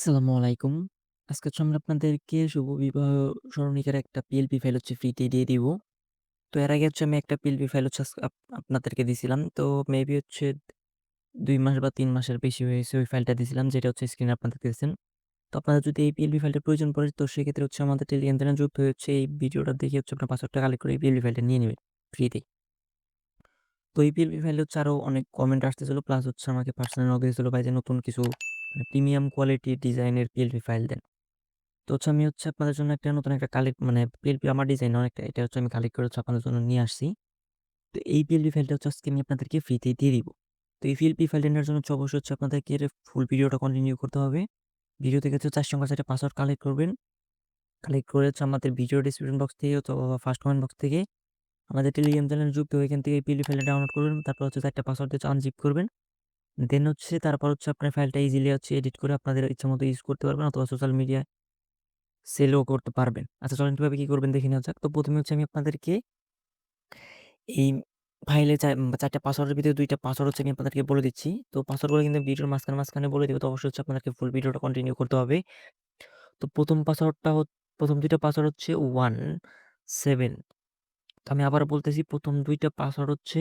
আসসালামু আলাইকুম। আজকে হচ্ছে আমরা আপনাদেরকে শুভ বিবাহ স্মরণিকার একটা পিএলপি ফাইল হচ্ছে ফ্রিতে দিয়ে দিব। তো এর আগে হচ্ছে আমি একটা পিএলপি ফাইল হচ্ছে আপনাদেরকে দিছিলাম। তো মেবি হচ্ছে ২ মাস বা ৩ মাসের বেশি হয়েছে ওই ফাইলটা দিছিলাম, যেটা হচ্ছে স্ক্রিনে আপনারা দেখতেছেন। তো আপনাদের যদি এই পিএলপি ফাইলটা প্রয়োজন পড়ে, তো সেক্ষেত্রে হচ্ছে আমাদের টেলিগ্রাম যুক্ত হয়ে হচ্ছে এই ভিডিওটা দেখে হচ্ছে আপনার পাসওয়ার্ডটা কালেক্ট করে এই পিএলপি ফাইলটা নিয়ে নিবেন ফ্রিতেই। তো এই পিএলপি ফাইলে হচ্ছে আরও অনেক কমেন্ট আসতেছিল প্লাস হচ্ছে আমাকে পার্সোনাল নক দিয়েছিল, ভাই যে নতুন কিছু মানে প্রিমিয়াম কোয়ালিটি ডিজাইনের পিএলপি ফাইল দেন। তো হচ্ছে আমি হচ্ছে আপনাদের জন্য একটা নতুন একটা কালেক্ট মানে পিএলপি আমার ডিজাইন অনেকটা এটা হচ্ছে আমি কালেক্ট করে হচ্ছে আপনাদের জন্য নিয়ে আসছি। তো এই পিএলপি ফাইলটা হচ্ছে আজকে আমি আপনাদেরকে ফ্রিতেই দিয়ে দিব। তো এই পিএলপি ফাইলটা নেওয়ার জন্য হচ্ছে অবশ্যই হচ্ছে আপনাদেরকে ফুল ভিডিওটা কন্টিনিউ করতে হবে। ভিডিও থেকে হচ্ছে ৪ সংখ্যার ৪ টা পাসওয়ার্ড কালেক্ট করবেন। কালেক্ট করে হচ্ছে আমাদের ভিডিও ডেসক্রিপশন বক্স থেকে অথবা ফার্স্ট কমেন্ট বক্স থেকে আমাদের টেলিগ্রাম চ্যানেল যুক্ত হয়ে এখান থেকে পিএলপি ফাইলটা ডাউনলোড করবেন। তারপর হচ্ছে চারটা পাসওয়ার্ড দিয়ে আনজিপ করবেন। দেন হচ্ছে তারপর হচ্ছে আপনার ফাইলটা ইজিলি হচ্ছে এডিট করে আপনাদের ইচ্ছা মতো ইউজ করতে পারবেন অথবা সোশ্যাল মিডিয়ায় সেলও করতে পারবেন। আচ্ছা চলেন কীভাবে কি করবেন দেখে নেওয়া যাক। তো প্রথমে হচ্ছে আমি আপনাদেরকে এই ফাইলে চা ৪ টা পাসওয়ার্ডের ভিতরে দুইটা পাসওয়ার্ড হচ্ছে আমি আপনাদেরকে বলে দিচ্ছি। তো পাসওয়ার্ডগুলো কিন্তু ভিডিওর মাঝখানে, মাঝখানে বলে দিব। তো অবশ্যই হচ্ছে আপনাদেরকে ফুল ভিডিওটা কন্টিনিউ করতে হবে। তো প্রথম পাসওয়ার্ডটা ১ম ২ পাসওয়ার্ড হচ্ছে 17 তো আমি আবার বলতেছি ১ম ২ টা পাসওয়ার্ড হচ্ছে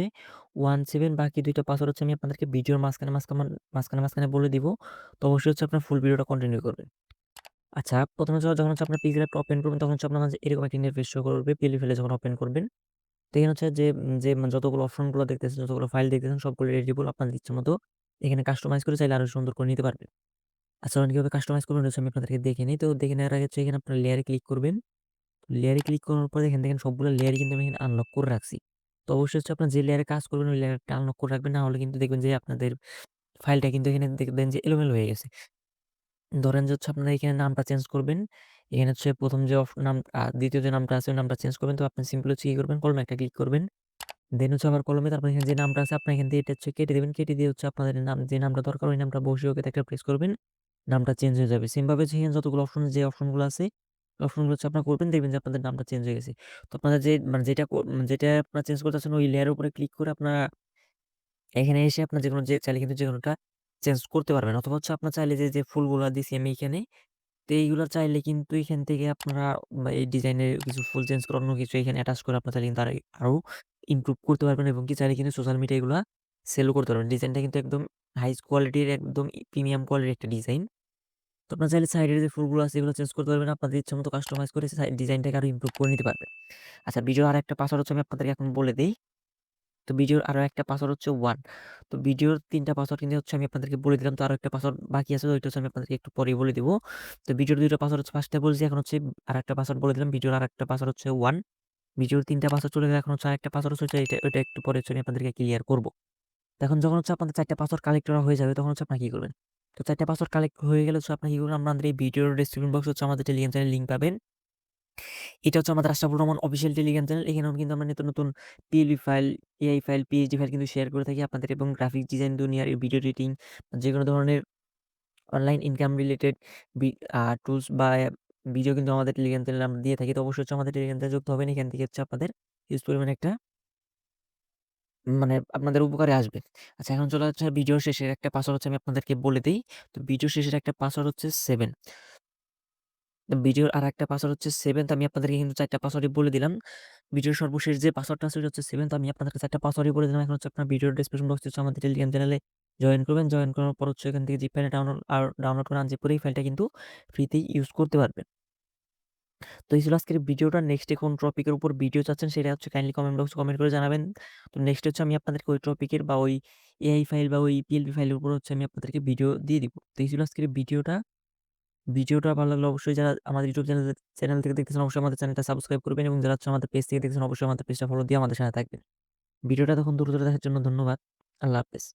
17 বাকি ২ টা পাসওয়ার্ড হচ্ছে আমি আপনাদেরকে ভিডিওর মাঝখানে, মাঝখানে, মাঝখানে, মাঝখানে বলে দিব। তো অবশ্যই হচ্ছে আপনার ফুল ভিডিওটা কন্টিনিউ করবেন। আচ্ছা ১ম এ যখন হচ্ছে আপনার পিক্সেল অ্যাপটা ওপেন করবেন তখন হচ্ছে আপনার মাঝে এরকম একটা ইন্টারফেস শো করবে ফাইলে যখন ওপেন করবেন। তো এখানে হচ্ছে যে, যে যতগুলো অপশনগুলো দেখতেছেন, যতগুলো ফাইল দেখতেছেন সবগুলো এডিটেবল আপনাদের ইচ্ছামতো এখানে কাস্টমাইজ করে চাইলে আরও সুন্দর করে নিতে পারবেন। আচ্ছা কীভাবে কাস্টমাইজ করবেন হচ্ছে আমি আপনাদেরকে দেখিয়ে নিই। তো দেখে নেওয়ার আগে হচ্ছে এখানে আপনার লেয়ারে ক্লিক করবেন। লেয়ারে ক্লিক করার পরে এখানে দেখেন সবগুলো লেয়ারই কিন্তু আমি এখানে আনলক করে রাখছি। তো অবশ্যই হচ্ছে আপনার যে লেয়ারে কাজ করবেন, ওই লেয়ারটা আনলক করে রাখবেন। না হলে কিন্তু দেখবেন যে আপনাদের ফাইলটা কিন্তু এখানে দেখবেন যে এলোমেলো হয়ে গেছে। ধরেন যে হচ্ছে আপনারা এখানে নামটা চেঞ্জ করবেন। এখানে হচ্ছে প্রথম যে নাম দ্বিতীয় যে নামটা আছে, ওই নামটা চেঞ্জ করবেন। তো আপনি সিম্পল হচ্ছে কি করবেন কলমে একটা ক্লিক করবেন। দেন হচ্ছে আবার কলমে তারপর এখানে যে নামটা আছে আপনি এখান থেকে এটা হচ্ছে কেটে দেবেন কেটে দিয়ে হচ্ছে আপনাদের নাম, যে নামটা দরকার, ওই নামটা বসে ওকে একটা প্রেস করবেন। নামটা চেঞ্জ হয়ে যাবে। সেম ভাবে এখানে যতগুলো অপশন যে অপশনগুলো আছে অপশনগুলো হচ্ছে আপনারা করবেন দেখবেন যে আপনাদের নামটা চেঞ্জ হয়ে গেছে। তো আপনারা যে মানে যেটা যেটা আপনারা চেঞ্জ করতে চাচ্ছেন ওই লেয়ারের উপরে ক্লিক করে আপনারা এখানে এসে আপনার যেকোনো যে চাইলে কিন্তু যেকোনোটা চেঞ্জ করতে পারবেন। অথবা হচ্ছে আপনার চাইলে যে, যে ফুলগুলা দিছি আমি এখানে তো এইগুলা চাইলে কিন্তু এখান থেকে আপনারা এই ডিজাইনের কিছু ফুল চেঞ্জ করে অন্য কিছু এখানে অ্যাটাচ করে আপনারা চাইলে কিন্তু আরে আরও ইমপ্রুভ করতে পারবেন এবং কি চাইলে কিন্তু সোশ্যাল মিডিয়ায় এগুলা সেলও করতে পারবেন। ডিজাইনটা কিন্তু একদম হাই কোয়ালিটির একদম প্রিমিয়াম কোয়ালিটির একটা ডিজাইন। তো আপনারা চাইলে সাইডের যে ফুলগুলো আছে, এগুলো চেঞ্জ করতে পারবেন। আপনাদের ইচ্ছামতো কাস্টমাইজ করে সাই ডিজাইনটাকে আরও ইমপ্রুভ করে নিতে পারবেন। আচ্ছা ভিডিওর আরেকটা পাসওয়ার্ড হচ্ছে আমি আপনাদেরকে এখন বলে দেই। তো ভিডিওর আরও একটা পাসওয়ার্ড হচ্ছে 1 তো ভিডিওর ৩ টা পাসওয়ার্ড কিন্তু হচ্ছে আমি আপনাদেরকে বলে দিলাম। তো আরও একটা পাসওয়ার্ড বাকি আছে ওইটা হচ্ছে আমি আপনাদেরকে একটু পরেই বলে দিব। তো ভিডিওর ২ টা পাসওয়ার্ড হচ্ছে ফার্স্টে বলছি এখন হচ্ছে আর একটা পাসওয়ার্ড বলে দিলাম। ভিডিওর আরেকটা পাসওয়ার্ড হচ্ছে ওয়ান ভিডিওর ৩ টা পাসওয়ার্ড চলে গেলে, এখন হচ্ছে আরেকটা পাসওয়ার্ড হচ্ছে এটা ওইটা একটু পরে হচ্ছে আমি আপনাদেরকে ক্লিয়ার করব এখন যখন হচ্ছে আপনাদের ৪ টা পাসওয়ার্ড কালেক্ট করা হয়ে যাবে, তখন হচ্ছে আপনারা কি করবেন? তো ৪ টা পাসওয়ার্ড কালেক্ট হয়ে গেলে হচ্ছে আপনারা কি করবেন? আমাদের এই ভিডিওর ডেসক্রিপশন বক্সে হচ্ছে আমাদের টেলিগ্রাম চ্যানেল লিঙ্ক পাবেন। এটা হচ্ছে আমাদের Ashrafur Rahman official Telegram channel. এখানেও কিন্তু আমরা নিত্য নতুন PLP file, AI file, PhD file কিন্তু শেয়ার করে থাকি আপনাদের এবং গ্রাফিক ডিজাইন দুনিয়ার ভিডিও এডিটিং যে কোনো ধরনের অনলাইন ইনকাম রিলেটেড টুলস বা ভিডিও কিন্তু আমাদের টেলিগ্রাম চ্যানেলে আমরা দিয়ে থাকি। তো অবশ্যই হচ্ছে আমাদের টেলিগ্রাম চ্যানেলে যুক্ত হবেন। এখান থেকে হচ্ছে আপনাদের ইউজ পরিমাণে একটা মানে আপনাদের উপকারে আসবে। আচ্ছা এখন চলে যাচ্ছে ভিডিওর শেষের একটা পাসওয়ার্ড হচ্ছে আমি আপনাদেরকে বলে দেই। তো ভিডিওর শেষের একটা পাসওয়ার্ড হচ্ছে 7 ভিডিওর আরেকটা পাসওয়ার্ড হচ্ছে 7 তো আমি আপনাদেরকে কিন্তু ৪ টা পাসওয়ার্ডই বলে দিলাম। ভিডিওর সর্বশেষ যে পাসওয়ার্ডটা আছে হচ্ছে 7 তো আমি আপনাদেরকে ৪ টা পাসওয়ার্ডই বলে দিলাম। এখন হচ্ছে আপনার ভিডিওর ডেসক্রিপশন বক্সে হচ্ছে আমাদের টেলিগ্রাম চ্যানেলে জয়েন করবেন। জয়েন করার পর হচ্ছে এখান থেকে জিপ ফাইলটা ডাউনলোড আর ডাউনলোড করে আনজিপ করে এই ফাইলটা কিন্তু ফ্রিতেই ইউজ করতে পারবেন। তো এই ছিল আজকের ভিডিওটা। নেক্সটে কোন টপিকের উপর ভিডিও চাচ্ছেন সেটা হচ্ছে কাইন্ডলি কমেন্ট বক্সে কমেন্ট করে জানাবেন। তো নেক্সট হচ্ছে আমি আপনাদেরকে ওই টপিকের বা ওই এআই ফাইল বা ওই পিএলপি ফাইলের উপর হচ্ছে আমি আপনাদেরকে ভিডিও দিয়ে দিব। তো এই ছিল আজকের ভিডিওটা। ভিডিওটা ভালো লাগলে অবশ্যই যারা আমাদের ইউটিউব চ্যানেল চ্যানেল থেকে দেখতেছেন, অবশ্যই আমাদের চ্যানেলটা সাবস্ক্রাইব করবেন এবং যারা হচ্ছে আমাদের পেজ থেকে দেখতেছেন, অবশ্যই আমাদের পেজটা ফলো দিয়ে আমাদের সাথে থাকবেন। ভিডিওটা তখন ধৈর্য ধরে দেখার জন্য ধন্যবাদ। আল্লাহ হাফেজ।